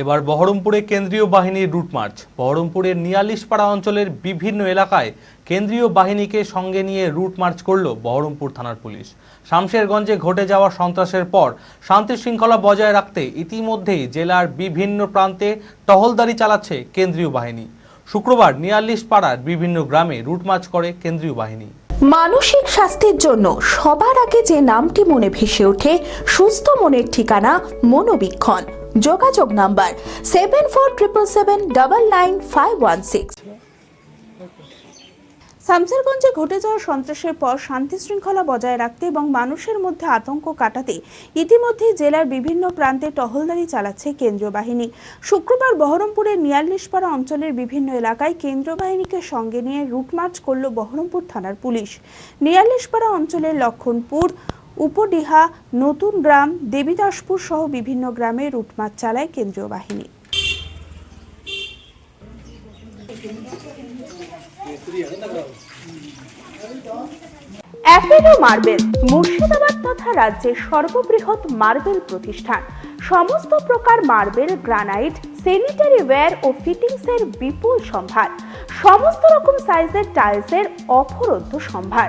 এবার বহরমপুরে কেন্দ্রীয় বাহিনীর রুট মার্চ। বহরমপুরের নিয়ালিশপাড়া অঞ্চলের বিভিন্ন এলাকায় কেন্দ্রীয় বাহিনীকে সঙ্গে নিয়ে রুট মার্চ করল বহরমপুর থানার পুলিশ। শামশেরগঞ্জে ঘটে যাওয়া সন্ত্রাসের পর শান্তি শৃঙ্খলা বজায় রাখতে ইতিমধ্যেই জেলার বিভিন্ন প্রান্তে টহলদারি চালাচ্ছে কেন্দ্রীয় বাহিনী। শুক্রবার নিয়ালিশপাড়ার বিভিন্ন গ্রামে রুট মার্চ করে কেন্দ্রীয় বাহিনী। মানসিক স্বাস্থ্যের জন্য সবার আগে যে নামটি মনে ভেসে ওঠে, সুস্থ মনের ঠিকানা মনোবীক্ষণ। যোগাযোগ number seven four triple seven double nine five one six. শামসেরগঞ্জে ঘটে যাওয়া সন্ত্রাসের পর শান্তি শৃঙ্খলা বজায় রাখতে এবং মানুষের মধ্যে আতঙ্ক কাটাতে ইতিমধ্যেই জেলার বিভিন্ন প্রান্তে টহলদারি চালাচ্ছে কেন্দ্রীয় বাহিনী। শুক্রবার বহরমপুরের নিয়াল্লিশপাড়া অঞ্চলের বিভিন্ন এলাকায় কেন্দ্রীয় বাহিনীকে সঙ্গে নিয়ে রুটমার্চ করল বহরমপুর থানার পুলিশ। নিয়াল্লিশপাড়া অঞ্চলের লক্ষণপুর উপডিহা, নতুন গ্রাম, দেবীদাসপুর সহ বিভিন্ন গ্রামে রুটমার্চ চালায় কেন্দ্রীয় বাহিনী। অ্যাপেলো মার্বেল, মুর্শিদাবাদ তথা রাজ্যের সর্ববৃহৎ মার্বেল প্রতিষ্ঠান। সমস্ত প্রকার মার্বেল, গ্রানাইট স্যানিটারি ওয়্যার ও ফিটিংসের বিপুল সম্ভার। সমস্ত রকম সাইজের টাইলসের অফরন্ত সম্ভার।